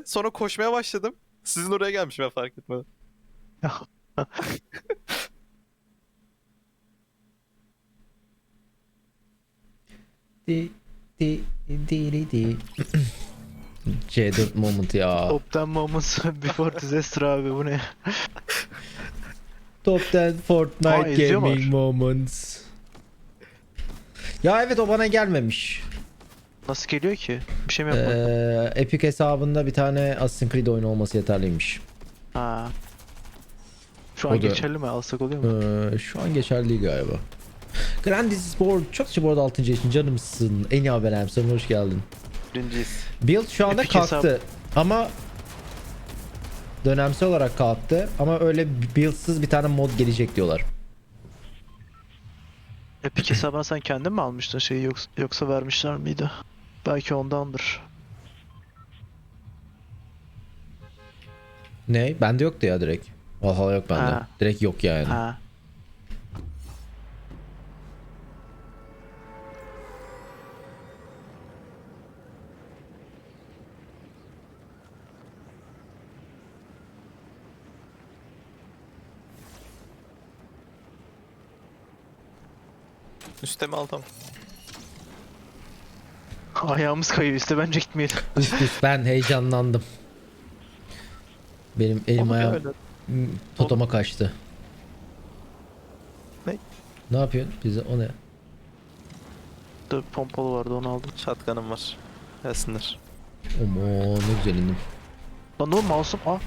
geldi. Sonra koşmaya başladım. Sizin oraya gelmişim ben fark etmedim. Di di di di di. C4 moment ya. Top 10 moments before disaster abi bu ne? Top 10 Fortnite Aa, izliyorlar. gaming moments. Ya evet o bana gelmemiş. Nasıl geliyor ki? Bir şey mi yapmadın? Ee, Epic hesabında bir tane Assassin's Creed oyunu olması yeterliymiş. Ha. Şu O an da- geçerli mi? Alsak oluyor mu? Ee, şu an geçerli galiba. Grandis Sport çok bu arada 6. yaşın canımsın. En iyi haber Emsem hoş geldin. Birinciyiz. Build şu anda Epic hesap- kalktı ama dönemsel olarak kalktı ama öyle buildsız bir tane mod gelecek diyorlar. Epic hesabına sen kendin mi almıştın şeyi yoksa, yoksa vermişler miydi? Belki ondandır. Ne? Bende yoktu ya direkt. Valhalla yok bende. Ha. Direkt yok yani. Ha. Üsteme aldım. Ayağımız kayıyor işte bence gitmeyelim. Üst üst ben heyecanlandım. Benim elim ayağım öyle. hmm, totoma kaçtı. Ne? Ne yapıyorsun? Bize o ne? Dur pompalı vardı onu aldım. Shotgun'ım var. Gelsinler. Omo ne güzel indim. Lan oğlum mouse'um ah.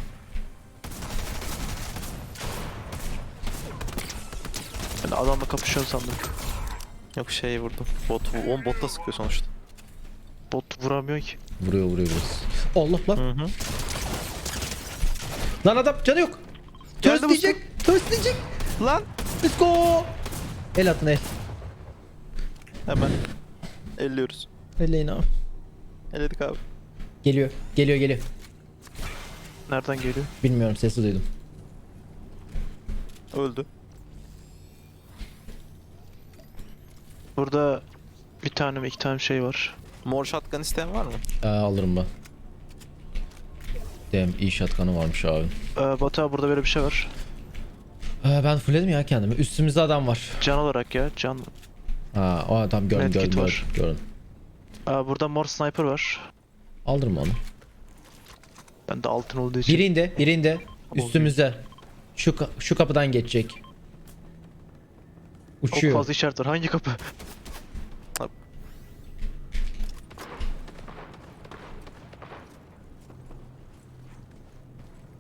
Ben adamla kapışıyorum sandım. Yok şey vurdum. Bot, on bot da sıkıyor sonuçta. Vuramıyor ki. Vuruyor vuruyor biraz. Allah lan. Hı hı. Lan adam canı yok. Geldi Töz diyecek. Töz diyecek. Lan! Let's go. El atın el. Hemen. Elliyoruz. Elleyin abi. Elledik abi. Geliyor. Geliyor geliyor. Nereden geliyor? Bilmiyorum sesi duydum. Öldü. Burada bir tane mi iki tane şey var. Mor shotgun isteyen var mı? Ee, alırım ben. Dem iyi shotgun'ı varmış abi. Ee, Batu abi burada böyle bir şey var. Ee, ben fullledim ya kendimi. Üstümüzde adam var. Can olarak ya can. Ha o adam gördüm Medkit gördüm var. gördüm. gördüm. Aa, burada mor sniper var. Aldırma onu. Ben de altın olduğu için. Birinde birinde üstümüzde. Şu ka- şu kapıdan geçecek. Çok Uçuyor. fazla işaret var. Hangi kapı?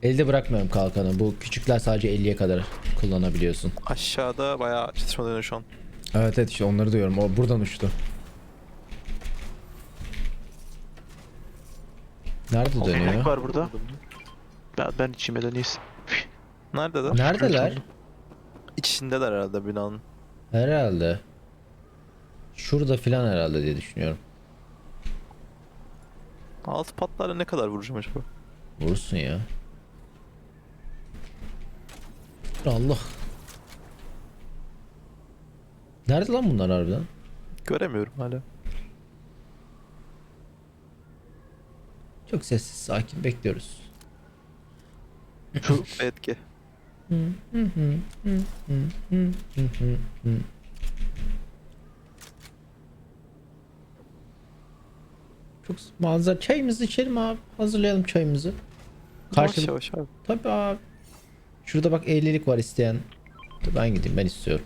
Elde bırakmıyorum kalkanı. Bu küçükler sadece 50'ye kadar kullanabiliyorsun. Aşağıda bayağı çatışma dönüyor şu an. Evet evet işte onları diyorum. O buradan uçtu. Nerede dönüyor? var burada. Ben, ben da neyse. Nerede de? Neredeler? İçindeler herhalde binanın. Herhalde. Şurada filan herhalde diye düşünüyorum. Altı patlarla ne kadar vuracağım acaba? Vurursun ya. Allah. Nerede lan bunlar harbiden? Göremiyorum hala. Çok sessiz sakin bekliyoruz. Şu etki. Çok manzara. Çayımızı içelim abi. Hazırlayalım çayımızı. Yavaş Karşı... yavaş abi. Tabii abi. Şurada bak 50'lik var isteyen. Dur ben gideyim ben istiyorum.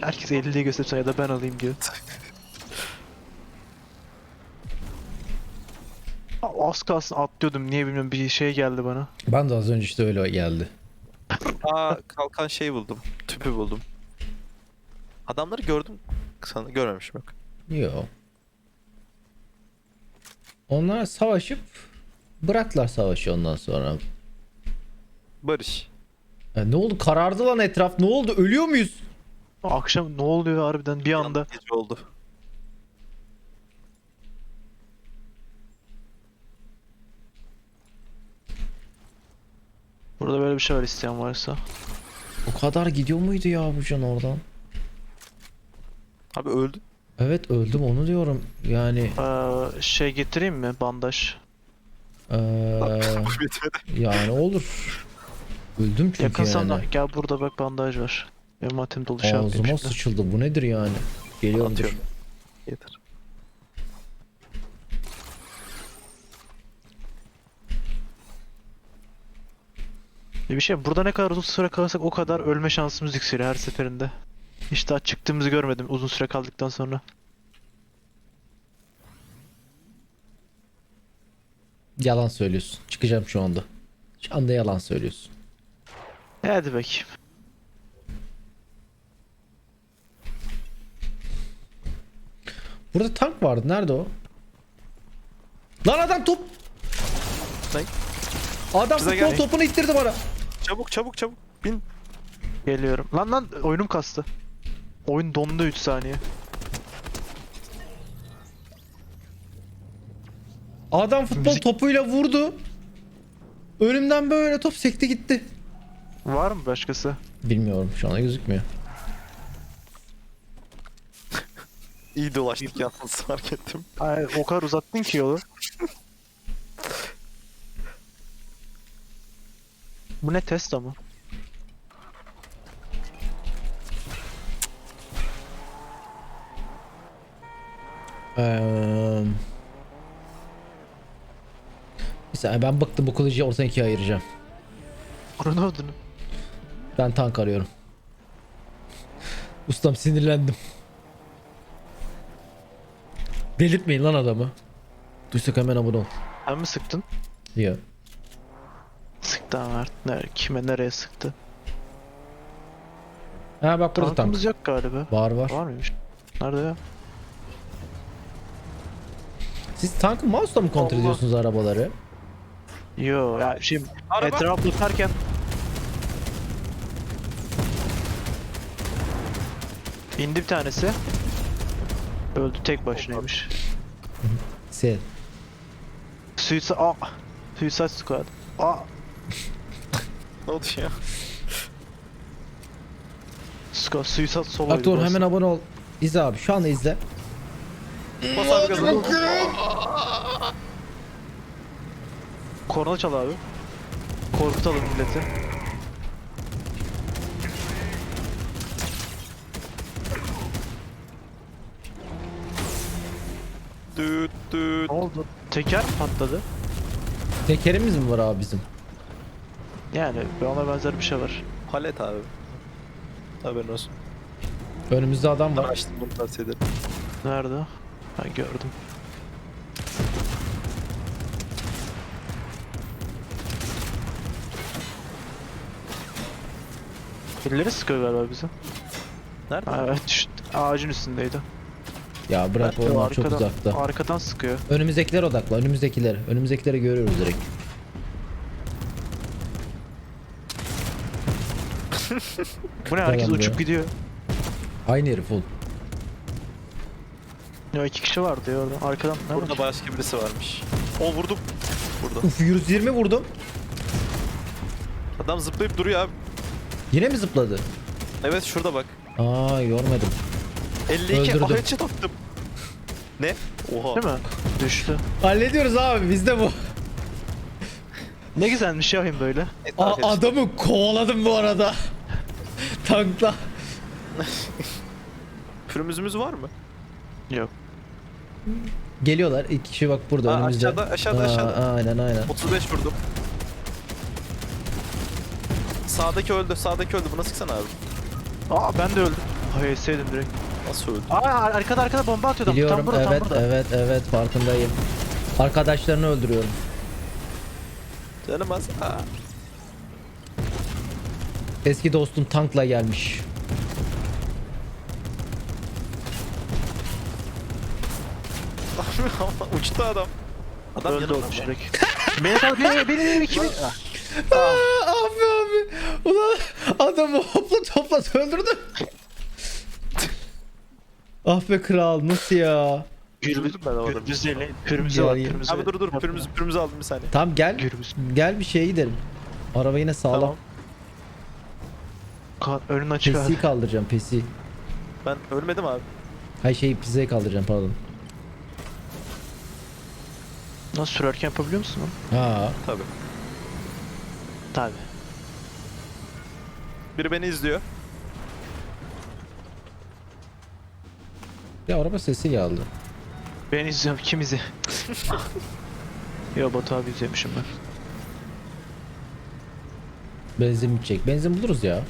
Herkes 50'liği göstersen ya da ben alayım diyor. Aa, Az kalsın atlıyordum. Niye bilmiyorum bir şey geldi bana. Ben de az önce işte öyle geldi. Aa kalkan şey buldum. Tüpü buldum. Adamları gördüm. Sana görmemişim yok. Yo. Onlar savaşıp bıraktılar savaşı ondan sonra. Barış. Ya ne oldu? Karardı lan etraf. Ne oldu? Ölüyor muyuz? Akşam ne oluyor harbiden bir anda. Gece oldu. Burada böyle bir şey var isteyen varsa. O kadar gidiyor muydu ya bu can oradan? Abi öldü. Evet öldüm onu diyorum. Yani Ee, şey getireyim mi? Bandaj. Ee, Bitmedi. yani olur. Öldüm çünkü Yakın sana. yani. Gel burada bak bandaj var. Ematim dolu şey yapayım Ağzıma şimdi. sıçıldı. Bu nedir yani? Geliyorum dur. Atıyorum. Yeter. Bir şey burada ne kadar uzun süre kalırsak o kadar ölme şansımız yükseliyor her seferinde. Hiç daha çıktığımızı görmedim uzun süre kaldıktan sonra. Yalan söylüyorsun. Çıkacağım şu anda. Şu anda yalan söylüyorsun. Hadi bakayım. Burada tank vardı. Nerede o? Lan adam top. Ne? Adam Bize futbol gel. topunu ittirdi bana. Çabuk çabuk çabuk. Bin. Geliyorum. Lan lan oyunum kastı. Oyun dondu 3 saniye. Adam futbol Müzik- topuyla vurdu. Önümden böyle top sekti gitti. Var mı başkası? Bilmiyorum şu anda gözükmüyor. İyi dolaştık yalnız fark ettim. Ay, o kadar uzattın ki yolu. Bu ne Tesla mı? Eee... Bir saniye ben bıktım bu kılıcı ortadan ikiye ayıracağım. Onun adını. Ben tank arıyorum. Ustam sinirlendim. Delirtmeyin lan adamı. Duysak hemen abone ol. Sen mi sıktın? Ya. Sıktı ama artık. Nere, kime nereye sıktı? Ha bak burada tank. Tankımız yok galiba. Var var. Var mıymış? Nerede ya? Siz tankı mouse'la mı kontrol Allah. ediyorsunuz arabaları? Yo ya şey Araba. etraf bakarken İndi bir tanesi. Öldü tek başınaymış. Sen. Suicide Aa! Suicide Squad. Aa! Ne oldu ya? Squad Suicide Solo. Bak dur hemen abone ol. İzle abi şu anda izle. Bas abi gaza. Korna çal abi. Korkutalım milleti. Düt düt. Ne oldu? Teker mi patladı? Tekerimiz mi var abi bizim? Yani ona benzer bir şey var. Palet abi. Haberin olsun. Önümüzde adam Ben var. açtım bunu tavsiye ederim. Nerede? Ben gördüm. Birileri sıkıyor galiba bize. Nerede? Ha, evet düştü. Ağacın üstündeydi. Ya bırak onlar çok uzakta. Arkadan sıkıyor. Önümüzdekilere odakla. Önümüzdekileri. Önümüzdekileri görüyoruz direkt. Bu ne herkes be. uçup gidiyor. Aynı herif ol. Ya iki kişi vardı ya orada. Arkadan ne Burada var? başka birisi varmış. O vurdum. Burada. Uf 120 vurdum. Adam zıplayıp duruyor abi. Yine mi zıpladı? Evet şurada bak. Aa görmedim. 52 Öldürdüm. ah headshot attım. Ne? Oha. Değil mi? Düştü. Hallediyoruz abi bizde bu. Ne güzelmiş ya oyun böyle. Aa, headshot. adamı kovaladım bu arada. Tankla. Pürümüzümüz var mı? Yok. Geliyorlar. İki kişi bak burada Aa, önümüzde. aşağıda, aşağıda, Aa, aşağıda. Aynen aynen. 35 vurdum. Sağdaki öldü, sağdaki öldü. Buna sıksana abi. Aa ben de öldüm. Hayır sevdim direkt. Nasıl öldü? Aa arkada arkada bomba atıyor adam. Tam Biliyorum burada evet tam burada. evet evet farkındayım. Arkadaşlarını öldürüyorum. Canım az. Aa. Eski dostum tankla gelmiş. Uçtu adam. Adam Öldü oğlum direkt. beni kal beni beni beni kimi? Ah, Aa, abi abi. Ulan adamı hopla topla öldürdü. Ah be kral nasıl ya? Gürbüz ben orada. Gürbüz değil. Pürümüzü Ya, var. ya. Pürümüzü. Abi dur dur pürümüzü, pürümüzü aldım bir saniye. Tamam gel. Gürbüz. Gel bir şeye gidelim. Araba yine sağlam. Tamam. Ka- Önün açık. Pesi kaldıracağım pesi. Ben ölmedim abi. Hay şey pizzayı kaldıracağım pardon. Nasıl sürerken yapabiliyor musun lan? Ha. Tabii. Tabi. Biri beni izliyor. Bir araba sesi geldi. Ben izliyorum kim izliyor? Yo Batu abi izlemişim ben. Benzin bitecek. Benzin buluruz ya.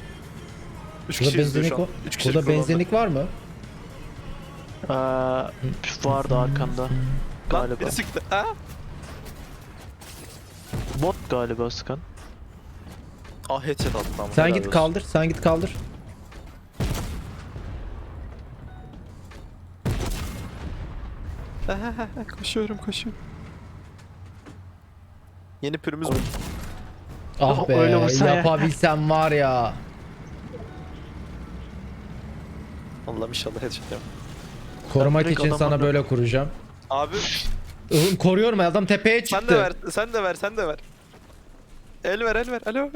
3 Burada kişi izliyor benzinlik şu an. var. 3 kişi Burada benzinlik var mı? Ee, vardı arkanda. Lan Galiba. biri sıktı. Ha? Bot galiba sıkan. Ah headshot attı tamam. Sen helal git olsun. kaldır. Sen git kaldır. koşuyorum koşuyorum. Yeni pürümüz bu. Ah be Öyle vursa ya. yapabilsem var ya. Allah'ım inşallah headshot yap. Korumak direkt için sana adamlarla- böyle kuracağım. Abi Oğlum koruyorum adam tepeye çıktı. sen de ver, sen de ver, sen de ver. El ver, el ver. Alo.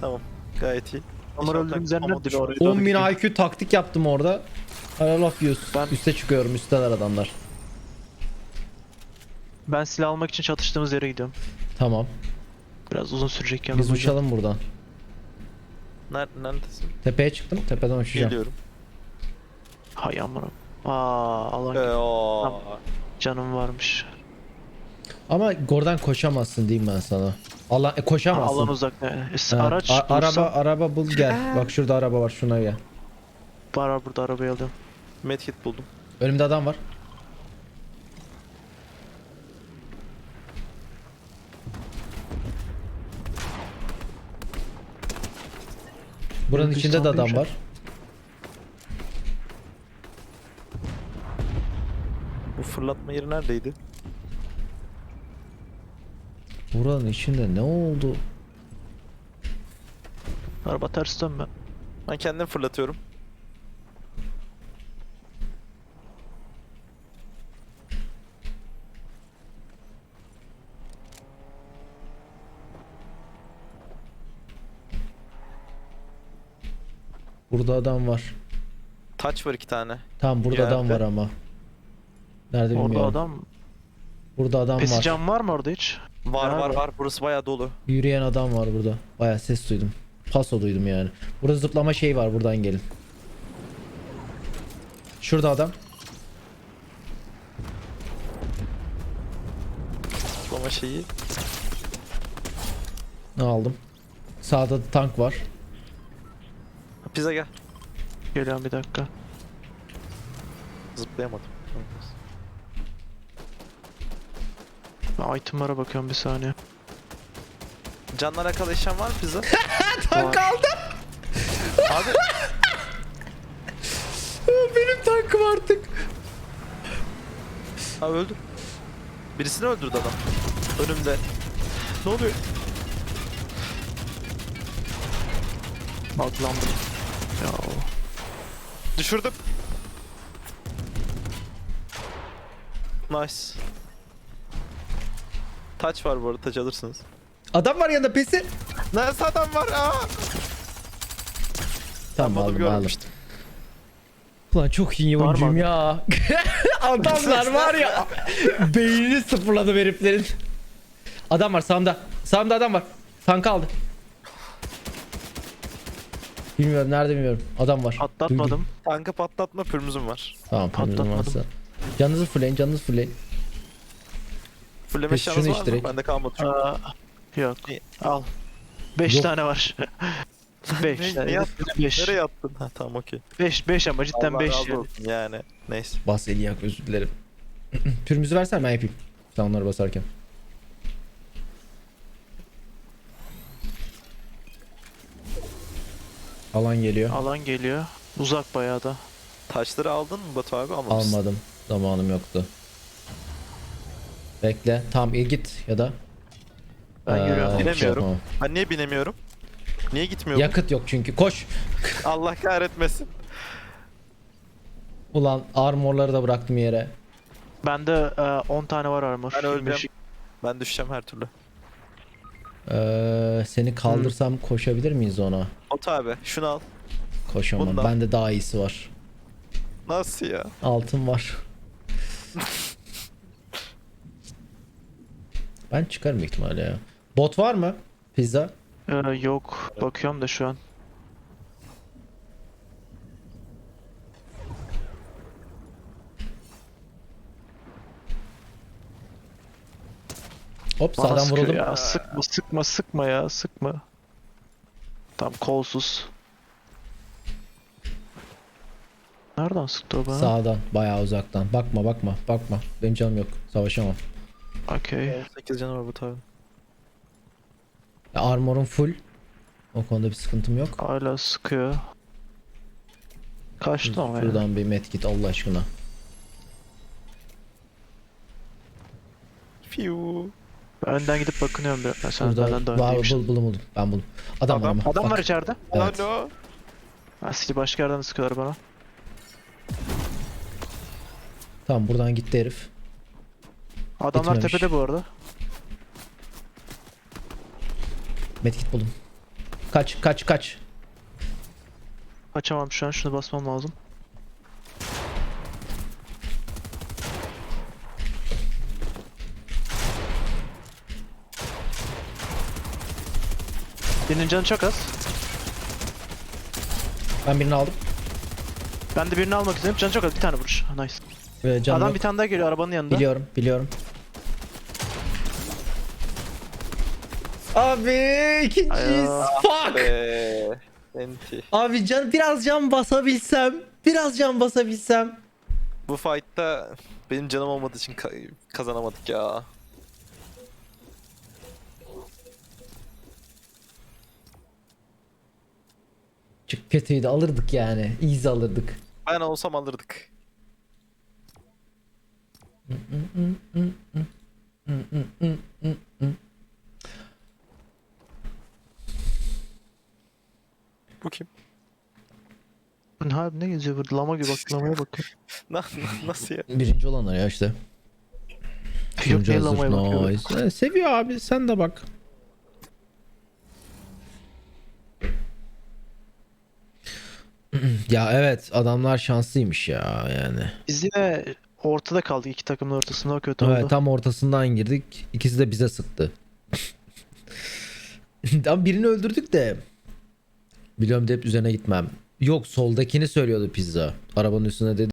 Tamam. Gayet iyi. Oraya 10 doğru bin. IQ taktik yaptım orada. Hala laf yiyorsun. Ben- Üste çıkıyorum üsteler adamlar. Ben silah almak için çatıştığımız yere gidiyorum. Tamam. Biraz uzun sürecek yalnız. Biz bu uçalım buradan. Nerede, neredesin? Tepeye çıktım. Tepeden uçacağım. Geliyorum. Hay amına. Aa alan Ee, canım varmış. Ama oradan koşamazsın diyeyim ben sana. Allah e, koşamazsın. alan uzak. ne? E, Araç a- araba araba bul gel. Bak şurada araba var şuna gel. Var var burada arabayı alıyorum. Medkit buldum. Önümde adam var. Buranın Yok, içinde de adam var. Bu fırlatma yeri neredeydi? Buranın içinde ne oldu? Araba ters dönme. Ben kendim fırlatıyorum. Burada adam var. Taç var iki tane. Tamam burada Yerde. adam var ama. Nerede Orada bilmiyorum. adam. Burada adam var. cam var mı orada hiç? Var var var. Burası bayağı dolu. Yürüyen adam var burada. Baya ses duydum. Paso duydum yani. Burada zıplama şey var buradan gelin. Şurada adam. Ama şeyi. Ne aldım? Sağda tank var. Pizza gel. Geliyorum bir dakika. Zıplayamadım. Ben itemlara bakıyorum bir saniye. Canlar arkadaşlar var mı pizza? tank Var. aldım. Abi Benim tankım artık. Abi öldü. Birisini öldürdü adam. Önümde. Ne oluyor? Atlandım. Ya Düşürdüm. Nice. Taç var bu arada taç alırsınız. Adam var yanında pesi. Nerede adam var? Aa! Tamam Ben bunu aldım aldım. görmemiştim. Ulan çok iyi mı oyuncuyum abi? ya. Adamlar var ya. Beynini sıfırladı heriflerin. Adam var sağımda. Sağımda adam var. Tank aldı. Bilmiyorum nerede bilmiyorum. Adam var. Duydum. atlatmadım. Tankı patlatma pürmüzüm var. Tamam pürmüzüm Patlatmadım. varsa. Canınızı fullleyin canınızı fullleyin. Fulleme Peki, şunu var iç mı? direkt. Bende kalmadı çünkü. Aa, yok. İyi. Al. 5 Yok. tane var. 5 Ne- ne yaptın? 5 Nereye attın? Ha tamam okey. 5 5 ama cidden Allah 5 razı yani. olsun yani. Neyse. Bas eli yak özür dilerim. Pürmüzü versen ben yapayım. Sen onları basarken. Alan geliyor. Alan geliyor. Uzak bayağı da. Taşları aldın mı Batu abi? Almamışsın. Almadım. Zamanım yoktu. Bekle. Tamam il git ya da. Ben Ee, yürüyorum. şey Binemiyorum. yapamam. Ben niye binemiyorum? Niye gitmiyorum? Yakıt yok çünkü. Koş. Allah kahretmesin. Ulan armorları da bıraktım yere. Bende e, 10 tane var armor. Ben öleceğim. 25. Ben düşeceğim her türlü. Ee, seni kaldırsam koşabilir miyiz ona? Batu abi şunu al. Koşamam. Bundan. Bende daha iyisi var. Nasıl ya? Altın var. Ben çıkarım ihtimalle ya. Bot var mı? Pizza. Ee, yok. Bakıyorum da şu an. Hop Bana sağdan sıkıyor vuruldum. ya. Sıkma sıkma sıkma ya sıkma. Tam kolsuz. Nereden sıktı o bana? Sağdan bayağı uzaktan. Bakma bakma bakma. Benim canım yok. Savaşamam. Okey. 8 canı var bu tabi. Ya, armorum full. O konuda bir sıkıntım yok. Hala sıkıyor. Kaçtı ama ya. Şuradan bir medkit Allah aşkına. Fiu. Ben önden gidip bakınıyorum bir. Ha, sen Burada benden daha var öndeymişsin. bul, buldum buldum. Ben buldum. Adam, var Adam- ama. Adam Bak. var içeride. Evet. Alo. Aslında başka yerden sıkıyorlar bana. Tamam buradan gitti herif. Adamlar Bitmemiş. tepede bu arada. Medkit buldum. Kaç kaç kaç. Kaçamam şu an. Şunu basmam lazım. Birinin canı çok az. Ben birini aldım. Ben de birini almak istedim. Canı çok az. Bir tane vuruş. Nice. Ve canım Adam yok. bir tane daha geliyor arabanın yanında. Biliyorum biliyorum. Abi ikinciyiz. Ay, Fuck. Enti. Abi can biraz can basabilsem. Biraz can basabilsem. Bu fight'ta benim canım olmadığı için ka- kazanamadık ya. Çok kötüydü alırdık yani. Easy alırdık. Ben olsam alırdık. Bu kim? Ha, ne geziyor burada? Lama gibi bak. Lamaya bak. Na- na- Nasıl ya? Birinci olanlar ya işte. Yok Turuncu niye hazır. lamaya bakıyor? Nice. Evet, seviyor abi sen de bak. ya evet adamlar şanslıymış ya yani. Biz yine ortada kaldık. iki takımın ortasında o kötü Evet oldu. tam ortasından girdik. İkisi de bize sıktı. Tam birini öldürdük de. Biliyorum de hep üzerine gitmem. Yok soldakini söylüyordu pizza. Arabanın üstüne dedi.